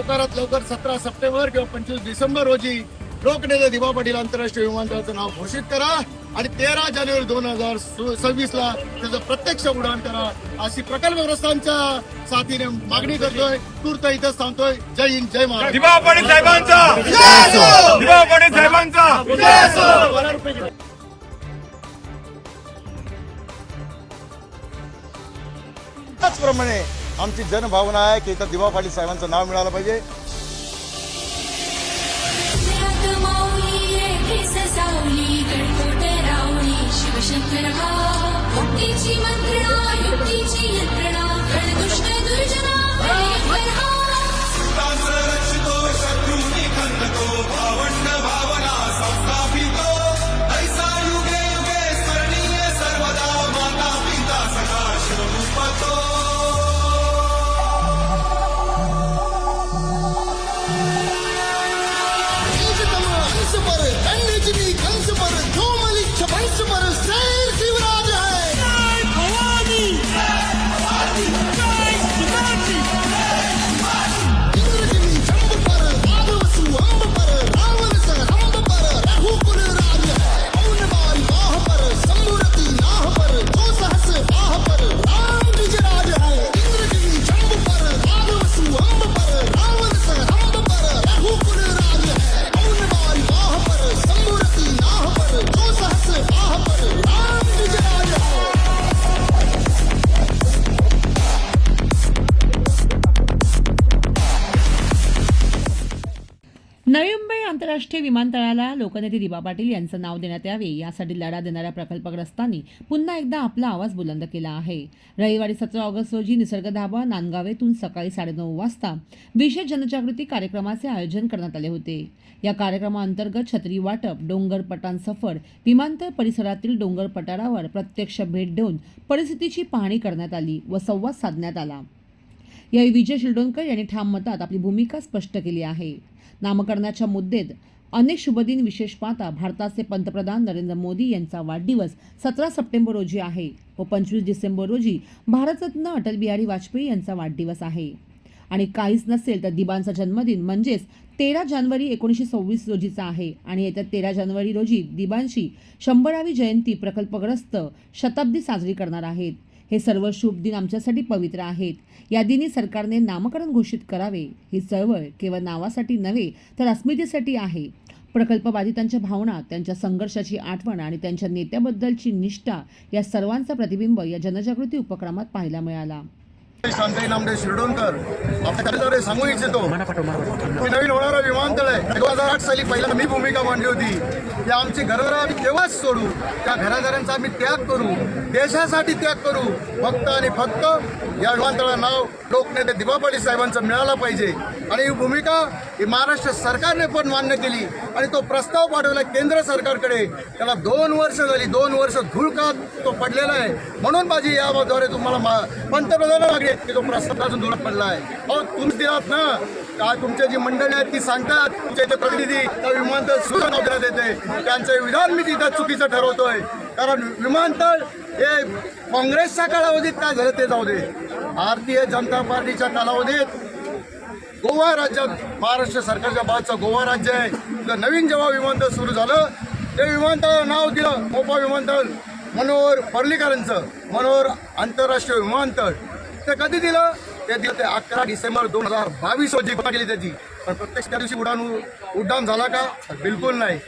लवकरात लवकर सतरा सप्टेंबर किंवा पंचवीस डिसेंबर रोजी लोकनेते दिवा पाटील आंतरराष्ट्रीय विमानतळाचं नाव घोषित करा आणि तेरा जानेवारी दोन हजार सव्वीस ला त्याचं प्रत्यक्ष उड्डाण करा. अशी प्रकल्पग्रस्तांच्या साथीने मागणी करतोय. तूर्त इथंच थांबतोय. जय हिंद जय महाराष्ट्र. दिवा पाटील साहेबांचा! दिवा पाटील साहेबांचा. त्याचप्रमाणे आमची जनभावना आहे की इथं दिवा पाटील साहेबांचं नाव मिळालं पाहिजे. शिवशंकर भाव मंत्रणा युक्तीची यंत्रणा दुष्ट दुर्जना नवी मुंबई आंतरराष्ट्रीय विमानतळाला लोकनेते दिबा पाटील यांचं नाव देण्यात यावे यासाठी लढा देणाऱ्या प्रकल्पग्रस्तांनी पुन्हा एकदा आपला आवाज बुलंद केला आहे. रविवारी सतरा ऑगस्ट रोजी निसर्ग धाबा नांदगावेतून सकाळी साडेनऊ वाजता विशेष जनजागृती कार्यक्रमाचे आयोजन करण्यात आले होते. या कार्यक्रमाअंतर्गत छत्री वाटप डोंगरपटान सफर विमानतळ परिसरातील डोंगर पठारावर प्रत्यक्ष भेट देऊन परिस्थितीची पाहणी करण्यात आली व संवाद साधण्यात आला. यावेळी विजय शिरडोणकर यांनी ठाम मतात आपली भूमिका स्पष्ट केली आहे. नामकरणाच्या मुद्देत अनेक शुभदिन विशेष पाहता भारताचे पंतप्रधान नरेंद्र मोदी यांचा वाढदिवस सतरा सप्टेंबर रोजी आहे व पंचवीस डिसेंबर रोजी भारतरत्न अटल बिहारी वाजपेयी यांचा वाढदिवस आहे. आणि काहीच नसेल तर दिबांचा जन्मदिन म्हणजेच तेरा जानेवारी एकोणीसशे सव्वीस रोजीचा आहे आणि येत्या तेरा जानेवारी रोजी दिबांशी शंभरावी जयंती प्रकल्पग्रस्त शताब्दी साजरी करणार आहेत. हे सर्व शुभ दिन आमच्यासाठी पवित्र आहेत. या दिनी सरकारने नामकरण घोषित करावे. ही चळवळ केवळ नावासाठी नव्हे तर अस्मितेसाठी आहे. प्रकल्प बाधितांच्या भावना त्यांच्या संघर्षाची आठवण आणि त्यांच्या नेत्याबद्दलची निष्ठा या सर्वांचा प्रतिबिंब या जनजागृती उपक्रमात पाहायला मिळाला. शांताई नामदेव शिरडोणकर. आपल्याकडे सांगू इच्छितो की नवीन होणारा विमानतळ आहे. दोन हजार आठ साली पहिला मी भूमिका मांडली होती. की आमची घरं आम्ही तेव्हाच सोडू? त्या घरादारांचा आम्ही त्याग करू. देशासाठी त्याग करू. फक्त आणि फक्त या विमानतळाचं नाव लोकनेते दिवापाडी साहेबांचं मिळालं पाहिजे. आणि ही भूमिका ही महाराष्ट्र सरकारने पण मान्य केली. आणि तो प्रस्ताव पाठवला केंद्र सरकारकडे. त्याला दोन वर्ष झाली दोन वर्ष धुळकात तो पडलेला आहे. म्हणून माझी याद्वारे तुम्हाला मा- पंतप्रधान मागणी आहे की तो प्रस्ताव अजून धुळत पडला आहे. अहो तुम्ही दिलात ना? काय तुमच्या जी मंडळी आहेत ती सांगतात तुमच्या इथे प्रतिनिधी त्या विमानतळ सुद्धा नाव येते. त्यांचं विधान मी तिथं चुकीचं ठरवतोय. कारण विमानतळ हे काँग्रेसच्या कालावधीत काय झालं ते जाऊ दे. भारतीय जनता पार्टीच्या कालावधीत गोवा राज्यात महाराष्ट्र सरकारच्या बाजूचं गोवा राज्य आहे. तिथं नवीन जेव्हा विमानतळ सुरू झालं ते विमानतळाला नाव दिलं मोपा विमानतळ. मनोहर पर्लीकरांचं मनोहर आंतरराष्ट्रीय विमानतळ. ते कधी दिलं? ते दिलं ते अकरा डिसेंबर दोन हजार बावीस रोजी घोषणा केली त्याची. पण प्रत्यक्ष त्या दिवशी उड्डाण उड्डाण झाला का? बिलकुल नाही.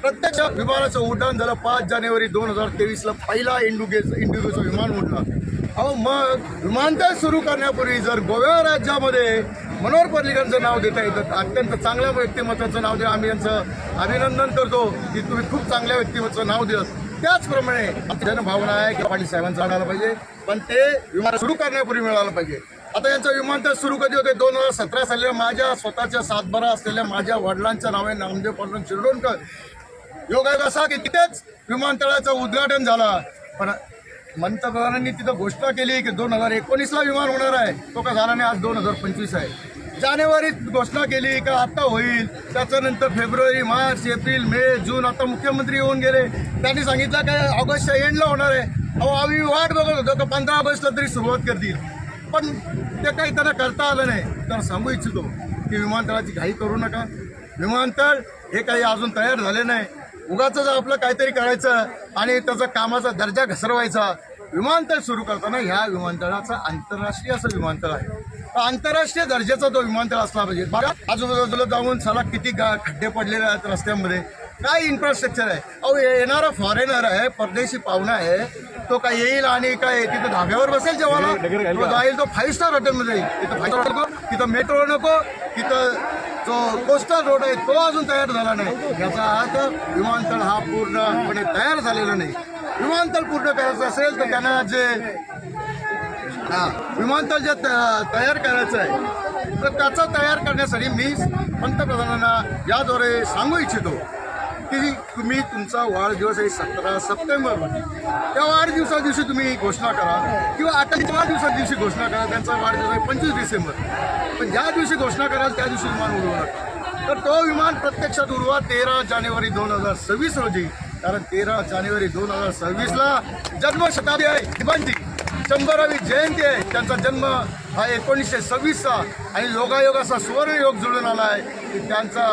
प्रत्यक्ष विमानाचं उड्डाण झालं पाच जानेवारी दोन हजार तेवीसला. पहिला इंडुगेज इंडिगोचं विमान उडलं. अहो मग विमानतळ सुरू करण्यापूर्वी जर गोव्या राज्यामध्ये मनोहर पर्रिकरांचं नाव देता येतं. अत्यंत चांगल्या व्यक्तिमत्वाचं नाव देऊ आम्ही यांचं अभिनंदन करतो. की तुम्ही खूप चांगल्या व्यक्तिमत्वाचं नाव दिलं. त्याचप्रमाणे जनभावना आहे की पाटील साहेबांचं आणायला पाहिजे. पण ते विमान सुरू करण्यापूर्वी मिळालं पाहिजे. आता यांचं विमानतळ सुरू कधी होते? दोन हजार सतरा साली माझ्या स्वतःच्या सातबारा असलेल्या माझ्या वडिलांच्या नावे नामदेव पांडुरंग शिरडोणकर योगायोग असा की तिथेच विमानतळाचं उद्घाटन झालं. पण पंतप्रधानांनी तिथं घोषणा केली की दोन हजार एकोणीसला विमान होणार आहे. तो का झाला नाही आज दोन हजार पंचवीस आहे. जानेवारीत घोषणा केली का आता होईल. त्याच्यानंतर फेब्रुवारी मार्च एप्रिल मे जून आता मुख्यमंत्री येऊन गेले. त्यांनी सांगितलं काय ऑगस्टच्या एंडला होणार आहे. अहो आम्ही वाट बघत होतो का पंधरा ऑगस्टला तरी सुरुवात करतील. पण ते काही त्यांना करता आलं नाही. तर सांगू इच्छितो की विमानतळाची घाई करू नका. विमानतळ हे काही अजून तयार झाले नाही. उगाच आपलं काहीतरी करायचं आणि त्याचा कामाचा दर्जा घसरवायचा. विमानतळ सुरू करताना ह्या विमानतळाचा आंतरराष्ट्रीय असं विमानतळ आहे. तर आंतरराष्ट्रीय दर्जाचा तो विमानतळ असला पाहिजे. आजूबाजूला जाऊन साला किती खड्डे पडलेले आहेत रस्त्यामध्ये. काय इन्फ्रास्ट्रक्चर आहे? अहो येणारा फॉरेनर आहे परदेशी पाहुणा आहे तो काय येईल आणि काय तिथं धाब्यावर बसेल जेव्हा तो जाईल तो फाईव्ह स्टार हॉटेलमध्ये येईल तिथं फाईव्ह स्टार नको तिथं मेट्रो नको तिथं जो कोस्टल रोड आहे तो अजून तयार झाला नाही. याचा अर्थ विमानतळ हा पूर्णपणे तयार झालेला नाही. विमानतळ पूर्ण करायचं असेल तर त्यांना जे विमानतळ जे तयार करायचं आहे तर त्याचा तयार करण्यासाठी मी पंतप्रधानांना याद्वारे सांगू इच्छितो की तुम्ही तुमचा वाढदिवस आहे सतरा सप्टेंबर. त्या वाढदिवसा दिवशी तुम्ही घोषणा करा किंवा आता वाढदिवसा दिवशी घोषणा करा त्यांचा वाढदिवस आहे पंचवीस डिसेंबर. पण ज्या दिवशी घोषणा कराल त्या दिवशी विमान उडवू. नका तर तो विमान प्रत्यक्षात उडवा तेरा जानेवारी दोन हजार सव्वीस रोजी. कारण तेरा जानेवारी दोन हजार सव्वीसला जन्मशताब्दी आहे दिवांची शंभरावी जयंती आहे. त्यांचा जन्म हा एकोणीसशे सव्वीसचा आणि योगायोगाचा सुवर्णयोग जुळून आला आहे. की त्यांचा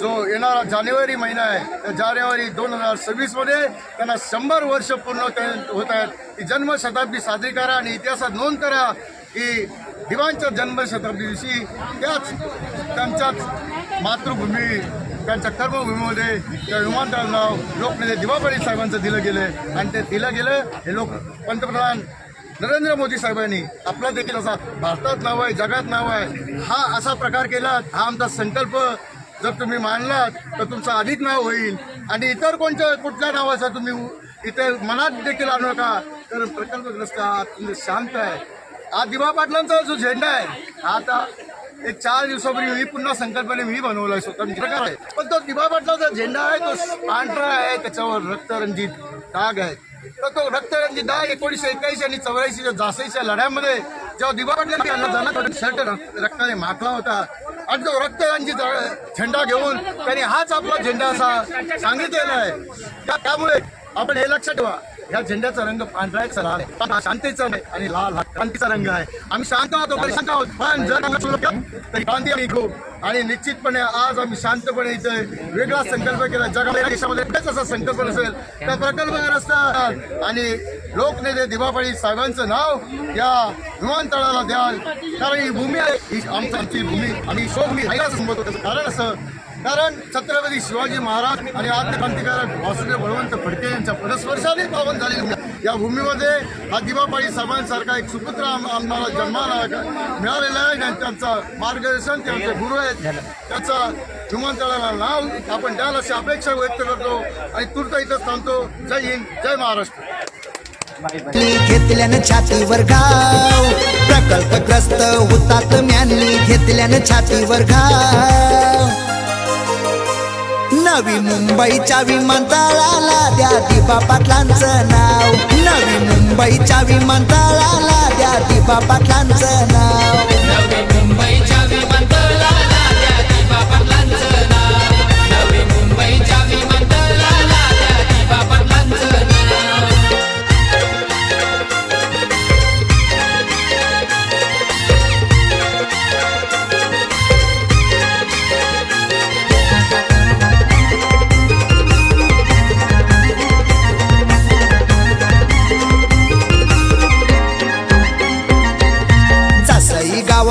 जो येणारा जानेवारी महिना आहे त्या जानेवारी दोन हजार सव्वीसमध्ये त्यांना शंभर वर्ष पूर्ण होत आहेत की जन्मशताब्दी साजरी करा आणि इतिहासात नोंद करा की दिवांच्या जन्मशताब्दी दिवशी त्याच त्यांच्याच मातृभूमी त्यांच्या कर्मभूमीमध्ये त्या विमानतळ नाव लोकनेते दिवापडी साहेबांचं दिलं गेलं. आणि ते दिलं गेलं हे लोक पंतप्रधान नरेंद्र मोदी साहेबांनी. आपला देखील असा भारतात नाव आहे जगात नाव आहे. हा असा प्रकार केला हा आमचा संकल्प. जर तुम्ही मानलात तर तुमचं अधिक नाव होईल. आणि इतर कोणत्या कुठल्या नावाचा तुम्ही इथे मनात देखील आणू नका. तर प्रकल्पग्रस्त आहात तुम्ही शांत आहे. हा दिवा पाटलांचा जो झेंडा आहे हा आता एक चार दिवसापूर्वी मी पुन्हा संकल्पने मी बनवलं स्वतः प्रकार आहे. पण तो दिवा जो झेंडा आहे तो पांढरा आहे त्याच्यावर रक्तरंजित डाग आहे. तर तो रक्तरंजित डाग एकोणीशे एक्क्याऐंशी आणि चौऱ्याऐंशीच्या जासईच्या लढ्यामध्ये जेव्हा दिबाबाटला पाटलांनी शर्ट रक्त- रक्ताने माखला होता आणि तो रक्तरंजित झेंडा घेऊन त्यांनी हाच आपला झेंडा असा सांगितलेला आहे. त्या- त्यामुळे आपण हे लक्षात ठेवा. या झेंड्याचा रंग पांढरा एक लाल आहे. पण शांतीचा आहे आणि लाल हा क्रांतीचा रंग आहे. आम्ही शांत आहोत पण शांत आहोत. पण जर आम्ही तरी क्रांती आम्ही घेऊ. आणि निश्चितपणे आज आम्ही शांतपणे इथे वेगळा संकल्प केला. जगाला देशामध्ये एकच असा संकल्प नसेल त्या असतात आणि लोकनेते दिवापाळी साहेबांचं नाव या विमानतळाला द्याल. कारण ही भूमी आहे ही आमची आमची भूमी. आम्ही शोभूमी आहे. असं संबोधतो. कारण असं कारण छत्रपती शिवाजी महाराज आणि आद्य क्रांतिकारक वासुदेव बळवंत फडके यांच्या पदस्पर्शाने पावन झालेली या भूमीमध्ये हा दिवापाळी साहेबांसारखा एक सुपुत्र आम्हाला जन्माला मिळालेला आहे आणि त्यांचं मार्गदर्शन त्यांचे गुरु आहेत. त्याचा विमानतळाला नाव आपण द्याल अशी अपेक्षा व्यक्त करतो आणि तुर्त इथं थांबतो. जय हिंद जय महाराष्ट्र. घेतल्यानं छातीवर घाव. प्रकल्पग्रस्त होतात म्यांनी घेतल्यानं छातीवर घाव. नवी मुंबईच्या विमानतळाला द्या दीपा पाटलांचं नाव. नवी मुंबईच्या विमानतळाला द्या दीपा पाटलांचं नाव.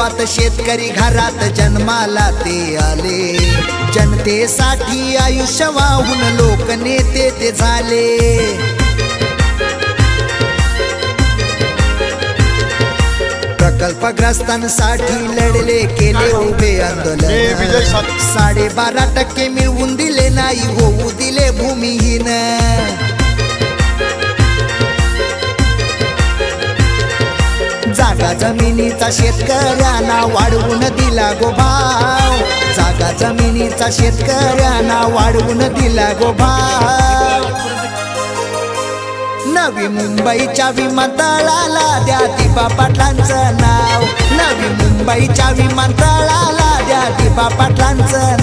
गावात शेतकरी घरात जन्माला ते आले. जनतेसाठी आयुष्य वाहून लोकनेते ते झाले. प्रकल्पग्रस्तांसाठी लढले केले उभे आंदोलन. साडेबारा टक्के मिळवून दिले नाही होऊ दिले भूमिहीन. जागा जमिनीचा शेतकऱ्यांना वाढवून दिला गो भाव. जागा जमिनीचा शेतकऱ्यांना वाढवून दिला गो भाव. नवी मुंबईच्या विमानतळाला द्या दिपा पाटलांचं नाव. नवी मुंबईच्या विमानतळाला द्या दिपा पाटलांचं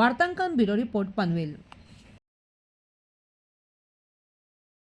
वार्तांकन ब्युरो रिपोर्ट पनवेल